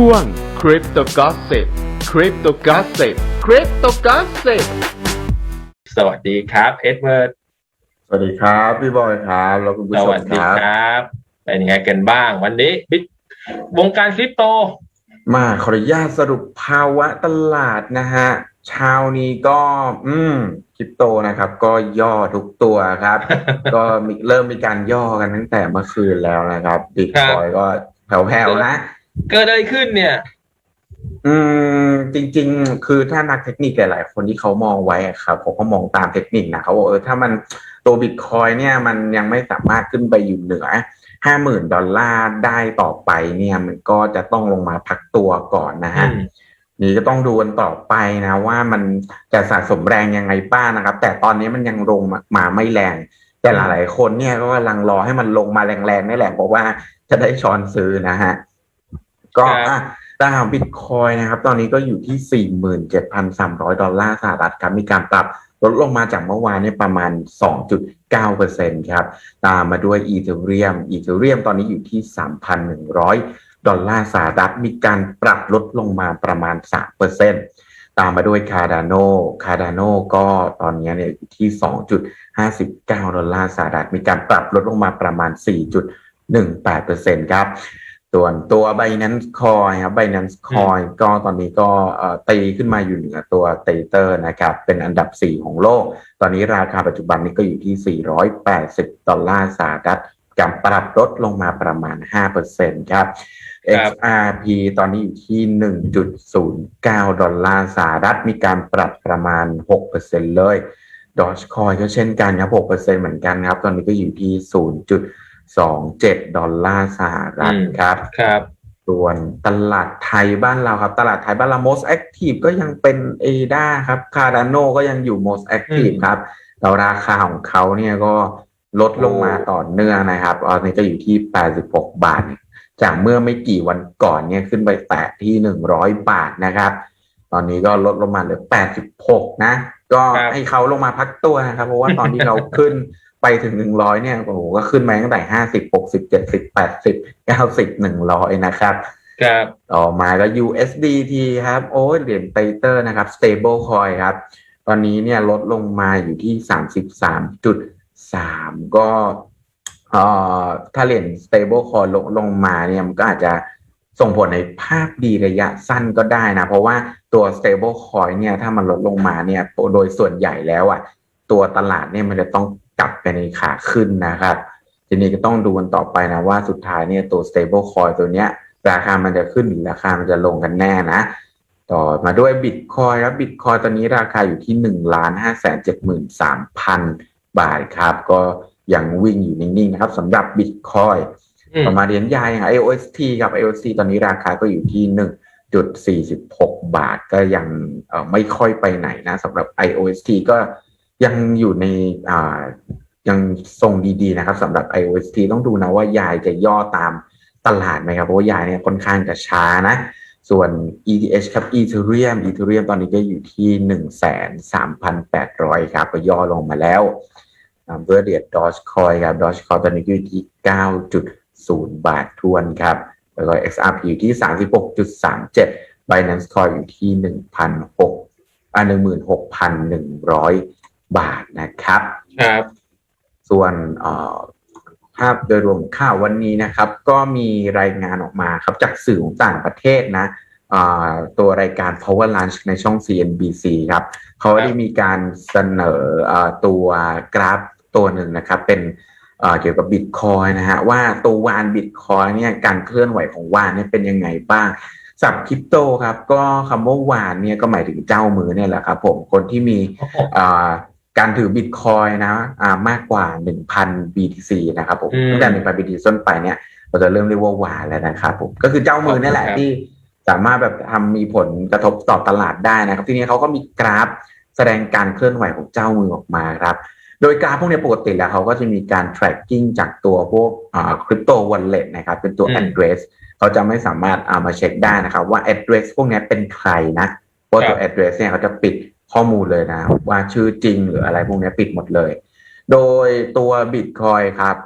ช่วง Crypto Gossip Crypto Gossip Crypto Gossip สวัสดีครับเอ็ดเวิร์ดสวัสดีครับพี่บอยครับแล้วคุณผู้สชมวัสคดีรับครับ เป็นยังไงกันบ้างวันนี้บิตวงการคริปโต มาขออนุญาตสรุปภาวะตลาดนะฮะเช้านี้ก็ อืมคริปโตนะครับ ก็ย่อทุกตัวครับ ก็มีเริ่มมีการย่อกันตั้งแต่เมื่อคืนแล้วนะครับบิตคอยก็แผ่วๆนะ เกิดอะไรขึ้นเนี่ย อืมจริง ๆ คือถ้านักเทคนิคหลาย ๆ คนที่เขามองไว้อะครับเขาก็มองตามเทคนิคนะเขาบอกเออถ้ามันตัวบิตคอยเนี่ย มันยังไม่สามารถขึ้นไปอยู่เหนือห้าหมื่นดอลลาร์ได้ต่อไปเนี่ย มันก็จะต้องลงมาพักตัวก่อนนะฮะอืมนี่ก็ต้องดูกันต่อไปนะว่ามันจะสะสมแรงยังไงบ้างนะครับ แต่ตอนนี้มันยังลงมามาไม่แรง แต่หลายๆคนเนี่ยก็กำลังรอให้มันลงมาแรงๆนี่แหละเพราะว่าจะได้ช้อนซื้อนะฮะ ก็อะตามบิตคอยนะครับ ตอนนี้ก็อยู่ที่ 47,300 ดอลลาร์สหรัฐครับ มีการปรับลดลงมาจากเมื่อวานเนี่ยประมาณ 2.9%ครับ ตามมาด้วยอีเทเรียม อีเทเรียมตอนนี้อยู่ที่ 3,100 ดอลลาร์สหรัฐ มีการปรับลดลงมาประมาณ 3%ตามมาด้วยคาร์ดานโนคาร์ดานโนก็ตอนนี้เนี่ยอยู่ที่ 2.59 ดอลลาร์สหรัฐ มีการปรับลดลงมาประมาณ 4.18%ครับ ส่วนตัว Binance Coin ครับ Binance Coin ก็ตอนนี้ก็เอ่อตีขึ้นมาอยู่เหนือตัวเตเตอร์นะครับ เป็นอันดับ 4 ของโลก ตอนนี้ราคาปัจจุบันนี้ก็อยู่ที่ 480 ดอลลาร์สหรัฐกับปรับลดลงมาประมาณ 5%ครับครับ XRP ตอนนี้อยู่ที่ 1.09 ดอลลาร์สหรัฐ มีการปรับประมาณ 6%เลย Dogecoin ก็เช่นกันครับ 6%เหมือนกันครับ ตอนนี้ก็อยู่ที่ 0.27ดอลลาร์สหรัฐอืมครับครับส่วนตลาดไทยบ้านเราครับ ตลาดไทยบ้านเรา most active ก็ยังเป็น ADA ครับ Cardano ก็ยังอยู่ most active อืมครับแต่ราคาของเขาเนี่ยก็ลดลงมาโอ้ต่อเนื่องนะครับตอนนี้ก็อยู่ที่ 86 บาท จากเมื่อไม่กี่วันก่อนเนี่ยขึ้นไปแตะที่ 100 บาทนะครับ ตอนนี้ก็ลดลงมาเหลือ 86 นะ ก็ครับให้เขาลงมาพักตัวนะครับ เพราะว่าตอนที่เราขึ้น ไปถึง100เนี่ยโอ้โหก็ขึ้นมาตั้งแต่50 60 70 80 90 100นะครับครับต่อมาก็ USDT ครับ โอ้ยเหรียญไตเตอร์นะครับ stable coin ครับ ตอนนี้เนี่ยลดลงมาอยู่ที่33.3ก็เอ่อถ้าเหรียญ stable coin ลงลงมาเนี่ยมันก็อาจจะส่งผลในภาพดีระยะสั้นก็ได้นะ เพราะว่าตัว stable coin เนี่ยถ้ามันลดลงมาเนี่ยโดยส่วนใหญ่แล้วอะ ตัวตลาดเนี่ยมันจะต้อง กลับไปในขาขึ้นนะครับทีนี้ก็ต้องดูกันต่อไปนะว่าสุดท้ายเนี่ยตัว stable coin ตัวเนี้ย ราคามันจะขึ้นหรือราคามันจะลงกันแน่นะ ต่อมาด้วยบิตคอยครับบิตคอยตอนนี้ราคาอยู่ที่หนึ่งล้านห้าแสนเจ็ดหมื่นสามพันบาทครับ ก็ยังวิ่งอยู่นิ่งๆนะครับสำหรับบิตคอยอืมต่อมาเหรียญใหญ่อย่าง IOST กับ IOST ตอนนี้ราคาก็อยู่ที่หนึ่งจุดสี่สิบหกบาทก็ยังเอ่อไม่ค่อยไปไหนนะสำหรับ IOST ก็ ยังอยู่ในอ่ายังทรงดีๆนะครับสำหรับ IOST ต้องดูนะว่ายายจะย่อตามตลาดไหมครับ เพราะว่ายายเนี่ยค่อนข้างจะช้านะ ส่วน ETH ครับ Ethereum Ethereum ตอนนี้ก็อยู่ที่หนึ่งแสนสามพันแปดร้อยครับก็ย่อลงมาแล้วตามด้วยเดียด Dogecoin ครับ Dogecoin ตอนนี้อยู่ที่เก้าจุดศูนย์บาททวนครับ แล้วก็ XRP อยู่ที่สามสิบหกจุดสามเจ็ด Binance Coin อยู่ที่หนึ่งพันหกอ่าหนึ่งหมื่นหกพันหนึ่งร้อย บาทนะครับ ครับ ส่วนเอ่อภาพโดยรวมข่าววันนี้นะครับ ก็มีรายงานออกมาครับจากสื่อของต่างประเทศนะอ่าตัวรายการ Power Lunch ในช่อง CNBC ครับ เขาได้มีการเสนอเอ่อตัวกราฟตัวหนึ่งนะครับ เป็นเอ่อเกี่ยวกับบิตคอยนะฮะว่าตัววานบิตคอยเนี่ยการเคลื่อนไหวของวานเนี่ยเป็นยังไงบ้างสับคริปโตครับ ก็คำว่าวานเนี่ยก็หมายถึงเจ้ามือเนี่ยแหละครับผมคนที่มีอ่า การถือบิตคอยนะอ่ามากกว่า 1,000 BTC นะครับผมอืมตั้งแต่1,000 BTC ต้นไปเนี่ยเราจะเริ่มเรียกว่าวานแล้วนะครับผมก็คือเจ้ามือนี่แหละครับที่สามารถแบบทำมีผลกระทบต่อตลาดได้นะครับ ทีนี้เขาก็มีกราฟแสดงการเคลื่อนไหวของเจ้ามือออกมาครับโดยกราฟพวกนี้ปกติแล้วเขาก็จะมีการ tracking จากตัวพวกอ่า crypto wallet นะครับ เป็นตัวอืม address เขาจะไม่สามารถเอามาเช็คได้นะครับ ว่า address พวกนี้เป็นใครนะเพราะตัว address เนี่ยเขาจะปิด ข้อมูลเลยนะ ว่าชื่อจริงหรืออะไรพวกนี้ปิดหมดเลย โดยตัว Bitcoin ครับ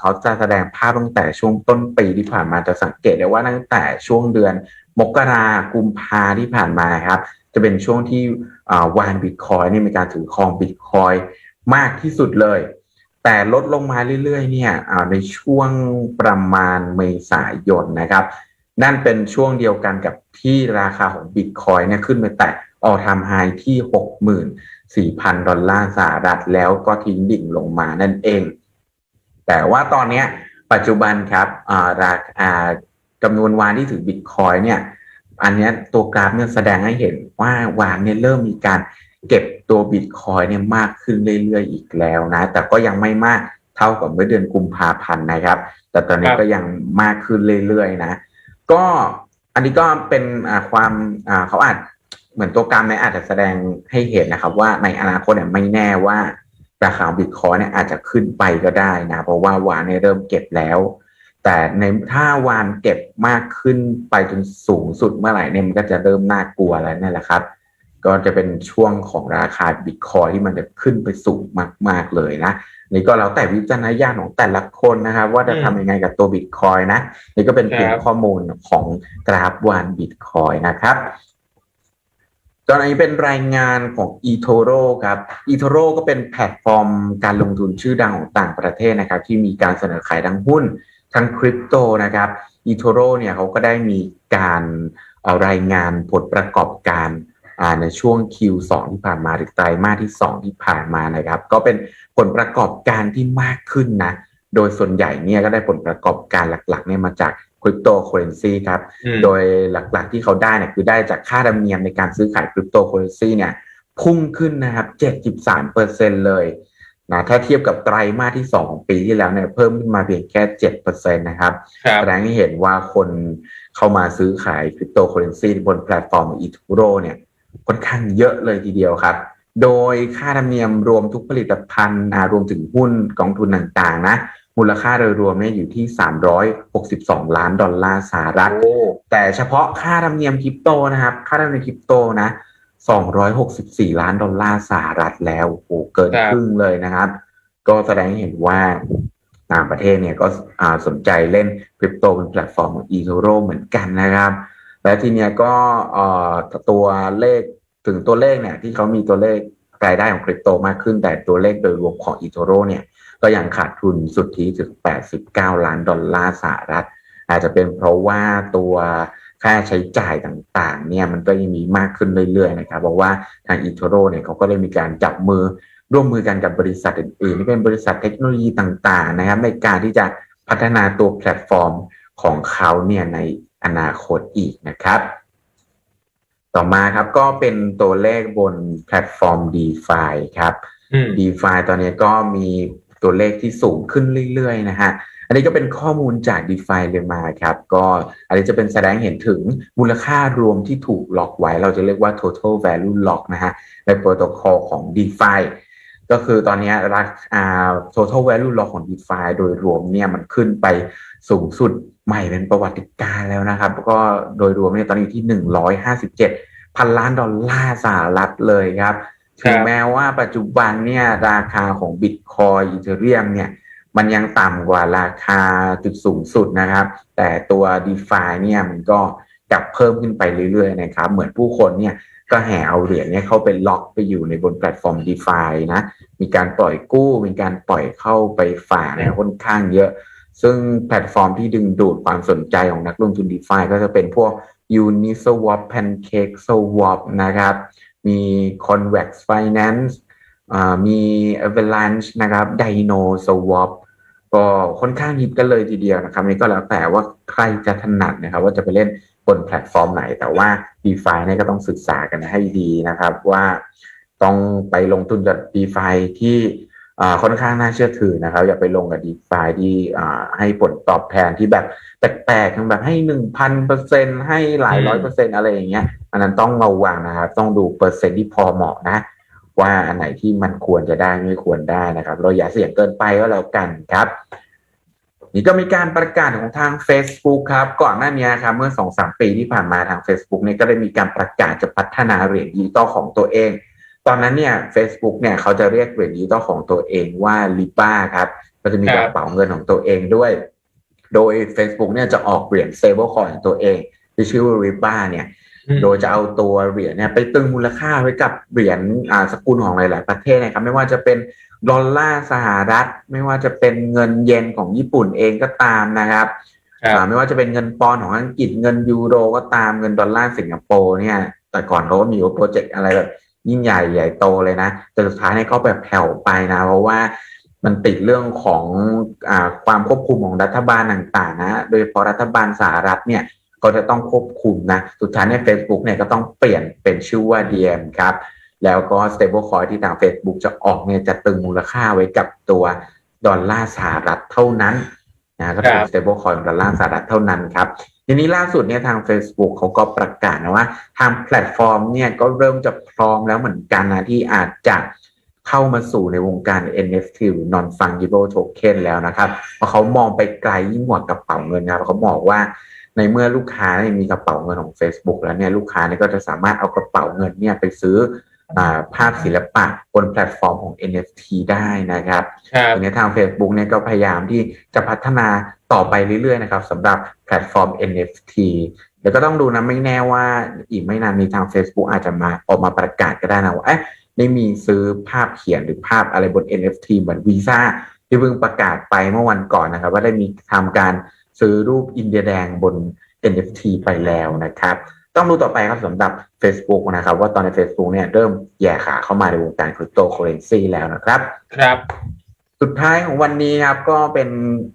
เขาจะแสดงภาพตั้งแต่ช่วงต้นปีที่ผ่านมาจะสังเกตได้ว่าตั้งแต่ช่วงเดือนมกรากุมภาที่ผ่านมาครับ จะเป็นช่วงที่วานบิตคอยนี่มีการถือครองบิตคอยมากที่สุดเลย แต่ลดลงมาเรื่อยๆเนี่ยในช่วงประมาณเมษายนนะครับ นั่นเป็นช่วงเดียวกันกับที่ราคาของบิตคอยเนี่ยขึ้นไปแตะ ออทามไฮที่ 64,000 ดอลลาร์สหรัฐแล้วก็ทิ้งดิ่งลงมานั่นเอง แต่ว่าตอนนี้ปัจจุบันครับราคาจำนวนวานที่ถือบิตคอยเนี่ย อันนี้ตัวกราฟเนี่ยแสดงให้เห็นว่าวานเนี่ยเริ่มมีการเก็บตัวบิตคอยเนี่ยมากขึ้นเรื่อยๆอีกแล้วนะ แต่ก็ยังไม่มากเท่ากับเมื่อเดือนกุมภาพันธ์นะครับ แต่ตอนนี้ก็ยังมากขึ้นเรื่อยๆนะ ก็อันนี้ก็เป็นความเขาอาจ เหมือนตัวกรรมเนี่อาจจะแสดงให้เห็นนะครับ ว่าในอนาคตเนี่ยไม่แน่ว่าราคาบิตคอยเนี่ยอาจจะขึ้นไปก็ได้นะ เพราะว่าวานเนี่ยเริ่มเก็บแล้ว แต่ในถ้าวานเก็บมากขึ้นไปจนสูงสุดเมื่อไหร่เนี่ยมันก็จะเริ่มน่ากลัวแล้วนี่แหละครับ ก็จะเป็นช่วงของราคาบิตคอยที่มันจะขึ้นไปสูงมาก ๆเลยนะนี่ก็แล้วแต่วิจารณญาณของแต่ละคนนะครับ ว่าจะอืมทำยังไงกับตัวบิตคอยนะ นี่ก็เป็นเพียงข้อมูลของกราฟวานบิตคอยนะครับ ตอนนี้เป็นรายงานของ eToro ครับ eToro ก็เป็นแพลตฟอร์มการลงทุนชื่อดังของต่างประเทศนะครับ ที่มีการเสนอขายทั้งหุ้นทั้งคริปโตนะครับ eToro เนี่ยเขาก็ได้มีการารายงานผลประกอบการในช่วง Q2 ที่ผ่านมาหรือไตรมาสที่ 2 ที่ผ่านมานะครับ ก็เป็นผลประกอบการที่มากขึ้นนะ โดยส่วนใหญ่เนี่ยก็ได้ผลประกอบการหลักๆเนี่ยมาจาก คริปโตเคอเรนซีครับอืมโดยหลักๆที่เขาได้เนี่ยคือได้จากค่าธรรมเนียมในการซื้อขายคริปโตเคอเรนซีเนี่ยพุ่งขึ้นนะครับ 73เปอร์เซ็นเลยนะถ้าเทียบกับไตรมาสที่2ของปีที่แล้วเนี่ยเพิ่มขึ้นมาเพียงแค่7เปอร์เซ็นต์นะครับครับแสดงให้เห็นว่าคนเข้ามาซื้อขายคริปโตเคอเรนซีบนแพลตฟอร์มอีทูโรเนี่ยค่อนข้างเยอะเลยทีเดียวครับ โดยค่าธรรมเนียมรวมทุกผลิตภัณฑ์อ่ารวมถึงหุ้นกองทุนต่างๆนะ มูลค่าโดยรวมเนี่ยอยู่ที่ 362 ล้านดอลลาร์สหรัฐโอ้แต่เฉพาะค่าธรรมเนียมคริปโตนะครับ ค่าธรรมเนียมคริปโตนะ 264 ล้านดอลลาร์สหรัฐแล้วโอ้โหเกินครับครึ่งเลยนะครับ ก็แสดงให้เห็นว่าต่างประเทศเนี่ยก็อ่าสนใจเล่นคริปโตเป็นแพลตฟอร์มของ eToro เหมือนกันนะครับ และทีเนี้ยก็เอ่อตัวเลขถึงตัวเลขเนี่ยที่เขามีตัวเลขรายได้ของคริปโตมากขึ้น แต่ตัวเลขโดยรวมของ eToro เนี่ย ก็ยังขาดทุนสุทธิถึง 89 ล้านดอลลาร์สหรัฐ อาจจะเป็นเพราะว่าตัวค่าใช้จ่ายต่างๆ เนี่ยมันก็ยังมีมากขึ้นเรื่อยๆนะครับเพราะว่าทาง eToro เนี่ยเขาก็ได้มีการจับมือร่วมมือกันกับบริษัทอื่นๆที่เป็นบริษัทเทคโนโลยีต่างๆนะครับในการที่จะพัฒนาตัวแพลตฟอร์มของเขาเนี่ยในอนาคตอีกนะครับ ต่อมาครับก็เป็นตัวเลขบนแพลตฟอร์ม DeFi ครับอืม DeFi ตอนนี้ก็มี ตัวเลขที่สูงขึ้นเรื่อยๆนะฮะอันนี้ก็เป็นข้อมูลจาก DeFi เลยมาครับก็อันนี้จะเป็นแสดงเห็นถึงมูลค่ารวมที่ถูกล็อกไว้ เราจะเรียกว่า total value lock นะฮะในโปรโตคอลของ DeFi ก็คือตอนนี้ราคา total value lock ของ DeFi โดยรวมเนี่ยมันขึ้นไปสูงสุดใหม่เป็นประวัติการ์แล้วนะครับ ก็โดยรวมเนี่ยตอนนี้ที่ 157 พันล้านดอลลาร์สหรัฐเลยครับ ถึงแม้ว่าปัจจุบันเนี่ยราคาของบิตคอยอีเทเรียมเนี่ยมันยังต่ำกว่าราคาจุดสูงสุดนะครับ แต่ตัว d e f i เนี่ยมันก็กลับเพิ่มขึ้นไปเรื่อยๆนะครับ เหมือนผู้คนเนี่ยก็แห่เอาเหรียญเนี่ยเข้าไปล็อกไปอยู่ในบนแพลตฟอร์ม d e f i นะ มีการปล่อยกู้ มีการปล่อยเข้าไปฝากเนี่ยค่อนข้างเยอะ ซึ่งแพลตฟอร์มที่ดึงดูดความสนใจของนักลงทุน d e f i ก็จะเป็นพวก Uniswap Pancake Swap นะครับ มี Convex Finance อ่ามี Avalanche นะครับ Dino Swap ก็ค่อนข้างฮิตกันเลยทีเดียวนะครับนี่ก็แล้วแต่ว่าใครจะถนัดนะครับ ว่าจะไปเล่นบนแพลตฟอร์มไหน แต่ว่า DeFi เนี่ยก็ต้องศึกษากันให้ดีนะครับ ว่าต้องไปลงทุนกับ DeFi ที่อ่าค่อนข้างน่าเชื่อถือนะครับ อย่าไปลงกับ DeFi ที่อ่าให้ผลตอบแทนที่แบบแปลกๆทั้งแบบให้หนึ่งพันเปอร์เซ็นให้หลายร้อยเปอร์เซ็นอะไรอย่างเงี้ย อันนั้นต้องระวังนะครับ ต้องดูเปอร์เซ็นต์ที่พอเหมาะนะ ว่าอันไหนที่มันควรจะได้ไม่ควรได้นะครับ เราอย่าเสี่ยงเกินไปก็แล้วกันครับนี่ก็มีการประกาศของทาง Facebook ครับ ก่อนหน้านี้ครับเมื่อสองสามปีที่ผ่านมาทาง Facebook เนี่ยก็ได้มีการประกาศจะพัฒนาเหรียญดิจิตอลของตัวเอง ตอนนั้นเนี่ย a c e b o o k เนี่ยเขาจะเรียกเหรียญดิจิตอลของตัวเองว่า Libra ครับก็จะมีกระเป๋าเงินของตัวเองด้วย โดย Facebook เนี่ยจะออกเหรียญ stablecoin ของตัวเองที่ชื่อว่าริบ้าเนี่ย โดยจะเอาตัวเหรียญเนี่ยไปตึงมูลค่าไว้กับเหรียญอ่าสกุลของหลาย ๆ ประเทศนะครับไม่ว่าจะเป็นดอลลาร์สหรัฐ ไม่ว่าจะเป็นเงินเยนของญี่ปุ่นเองก็ตามนะครับครับอ่าไม่ว่าจะเป็นเงินปอนด์ของอังกฤษเงินยูโรก็ตามเงินดอลลาร์สิงคโปร์เนี่ย แต่ก่อนเขาก็มีโปรเจกต์อะไรแบบยิ่งใหญ่ใหญ่โตเลยนะ แต่สุดท้ายเนี่ยก็แบบแผ่วไปนะ เพราะว่ามันติดเรื่องของอาความควบคุมของรัฐบาลต่างๆนะ โดยเฉพาะรัฐบาลสหรัฐเนี่ย ก็จะต้องควบคุมนะ สุดท้ายใน Facebook เนี่ยก็ต้องเปลี่ยนเป็นชื่อว่า DM ครับ แล้วก็ stable coin ที่ทาง Facebook จะออกเนี่ยจะตึงมูลค่าไว้กับตัวดอลลาร์สหรัฐเท่านั้นนะก็เป็นครับ stable coin ของดอลลาร์สหรัฐเท่านั้นครับทีนี้ล่าสุดเนี่ยทาง Facebook เขาก็ประกาศนะว่า ทางแพลตฟอร์มเนี่ยก็เริ่มจะพร้อมแล้วเหมือนกันนะที่อาจจะ เข้ามาสู่ในวงการ NFT หรือ non fungible token แล้วนะครับเพราะเขามองไปไกลยิ่งกว่ากระเป๋าเงินนะครับเขาบอกว่าในเมื่อลูกค้าเนี่ยมีกระเป๋าเงินของ Facebook แล้วเนี่ยลูกค้าเนี่ยก็จะสามารถเอากระเป๋าเงินเนี่ยไปซื้ออาภาพศิลปะบนแพลตฟอร์มของ NFT ได้นะครับครับทีนี้ทาง Facebook เนี่ยก็พยายามที่จะพัฒนาต่อไปเรื่อยๆนะครับสำหรับแพลตฟอร์ม NFT เดี๋ยวก็ต้องดูนะไม่แน่ว่าอีกไม่นานมีทาง Facebook อาจจะมาออกมาประกาศก็ได้นะว่าเอ๊ะ ได้มีซื้อภาพเขียนหรือภาพอะไรบน NFT เหมือนวีซ่าที่เพิ่งประกาศไปเมื่อวันก่อนนะครับ ว่าได้มีทำการซื้อรูปอินเดียแดงบน NFT ไปแล้วนะครับ ต้องดูต่อไปครับสำหรับ Facebook นะครับ ว่าตอนใน Facebook เนี่ยเริ่มแย่ขาเข้ามาในวงการคริปโตเคอเรนซีแล้วนะครับ ครับ สุดท้ายของวันนี้ครับก็เป็น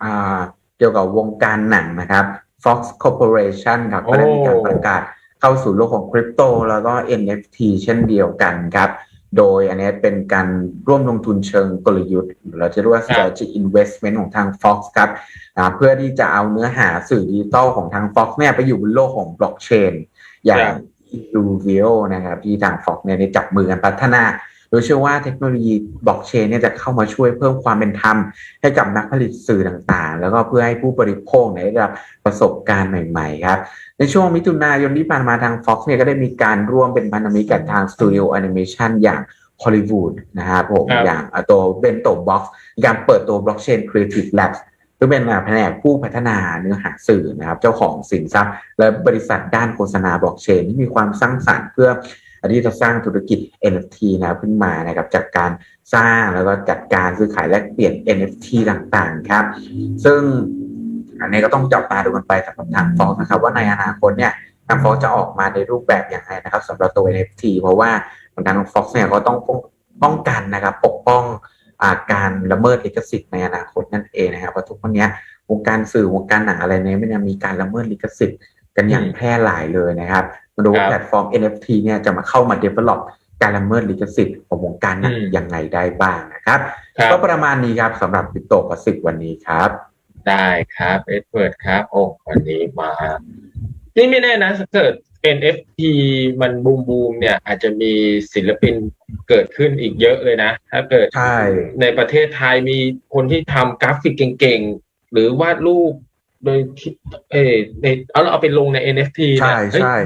อ่าเกี่ยวกับวงการหนังนะครับ Fox Corporation ครับโอ้ก็ได้มีการประกาศเข้าสู่โลกของคริปโตแล้วก็ NFT เช่นเดียวกันครับ โดยอันนี้เป็นการร่วมลงทุนเชิงกลยุทธ์หรือเราจะเรียกว่า strategy investment ของทาง Fox ครับอ่าเพื่อที่จะเอาเนื้อหาสื่อดิจิตอลของทาง Fox เนี่ยไปอยู่บนโลกของบล็อกเชนอย่าครังบ u v i o นะครับที่ทาง Fox เนี่ยได้จับมือกันพัฒนา โดยเชื่อว่าเทคโนโลยีบล็อกเชนเนี่ยจะเข้ามาช่วยเพิ่มความเป็นธรรม ให้กับนักผลิตสื่อต่างๆ แล้วก็เพื่อให้ผู้บริโภคเนี่ยได้รับประสบการณ์ใหม่ๆครับในช่วงมิถุนายนที่ผ่านมาทาง Fox เนี่ยก็ได้มีการร่วมเป็นพันธมิตรกับทางสตูดิโอแอนิเมชันอย่างฮอลลีวูดนะครับผมครับอย่างอะตัวเบนโตบ็อกซ์มีการเปิดตัวบล็อกเชน Creative Labs ซึ่งเป็นอะแผนกผู้พัฒนาเนื้อหาสื่อนะครับ เจ้าของสินทรัพย์ และบริษัทด้านโฆษณาบล็อกเชนที่มีความสร้างสรรค์เพื่ออัน ที่จะสร้างธุรกิจ NFT นะครับขึ้นมานะครับจากการสร้างแล้วก็จัดการซื้อขายแลกเปลี่ยน NFT ต่างๆครับ ซึ่งอันนี้ก็ต้องจับตาดูกันไปสำหรับทางฟอกนะครับ ว่าในอนาคตเนี่ยทางฟอกจะออกมาในรูปแบบอย่างไรนะครับสำหรับตัว NFT เพราะว่าทางฟอกเนี่ยก็ต้องป้องกันนะครับ ปกป้องอาการละเมิดลิขสิทธิ์ในอนาคตนั่นเองนะครับเพราะทุกวันนี้วงการสื่อวงการหนังอะไรเนี่ยมันยังมีการละเมิดลิขสิทธิ์กันอย่างแพร่หลายเลยนะครับ มาดูว่าครับแพลตฟอร์ม NFT เนี่ยจะมาเข้ามา develop การละเมิดลิขสิทธิ์ของวงการหนังอืมยังไงได้บ้างนะครับครับ ก็ประมาณนี้ครับสำหรับปิโตกสิกวันนี้ครับ ได้ครับเอ็ดเวิร์ดครับโอ้วันนี้มา นี่ไม่แน่นะถ้าเกิด NFT มันบูมบูมๆเนี่ย อาจจะมีศิลปินเกิดขึ้นอีกเยอะเลยนะ ถ้าเกิดใช่ในประเทศไทยมีคนที่ทำกราฟิกเก่งๆ หรือวาดรูปโดยที่เออในเอาเราเอาไปลงใน NFT ใช่เนี่ยเฮ้ยใช่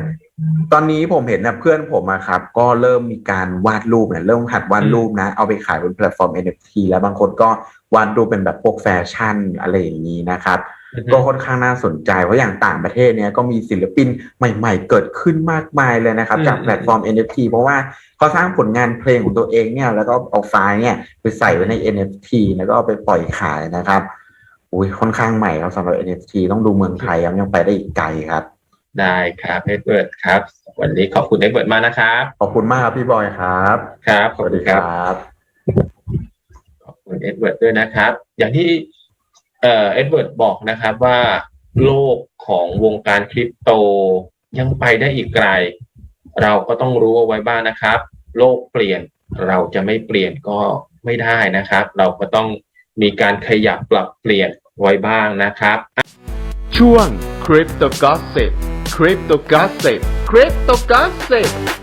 ตอนนี้ผมเห็นนะเพื่อนผมอะครับ ก็เริ่มมีการวาดรูปเนี่ยเริ่มหัดวาดรูปนะ เอาไปขายบนแพลตฟอร์ม NFT แล้วบางคนก็วาดรูปเป็นแบบพวกแฟชั่นอะไรอย่างนี้นะครับอือฮึก็ค่อนข้างน่าสนใจเพราะอย่างต่างประเทศเนี่ยก็มีศิลปินใหม่ ๆ เกิดขึ้นมากมายเลยนะครับอืมจากแพลตฟอร์ม NFT เพราะว่าเขาสร้างผลงานเพลงของตัวเองเนี่ย แล้วก็เอาไฟล์เนี่ยไปใส่ไว้ใน NFT แล้วก็เอาไปปล่อยขายนะครับอุ้ยค่อนข้างใหม่ครับสำหรับ NFT ต้องดูเมืองไทยครับยังไปได้อีกไกลครับ ได้ครับเอ็ดเวิร์ดครับ วันนี้ขอบคุณเอ็ดเวิร์ดมากนะครับ ขอบคุณมากครับพี่บอยครับ ครับสขอบวัสคุดีณคครรับับ ขอบคุณเอ็ดเวิร์ดด้วยนะครับ อย่างที่เอ่อเอ็ดเวิร์ดบอกนะครับว่าโลกของวงการคริปโตยังไปได้อีกไกล เราก็ต้องรู้เอาไว้บ้างนะครับ โลกเปลี่ยนเราจะไม่เปลี่ยนก็ไม่ได้นะครับ เราก็ต้องมีการขยับปรับเปลี่ยนไว้บ้างนะครับ ช่วง Crypto Gossip Crypto Gossip Crypto Gossip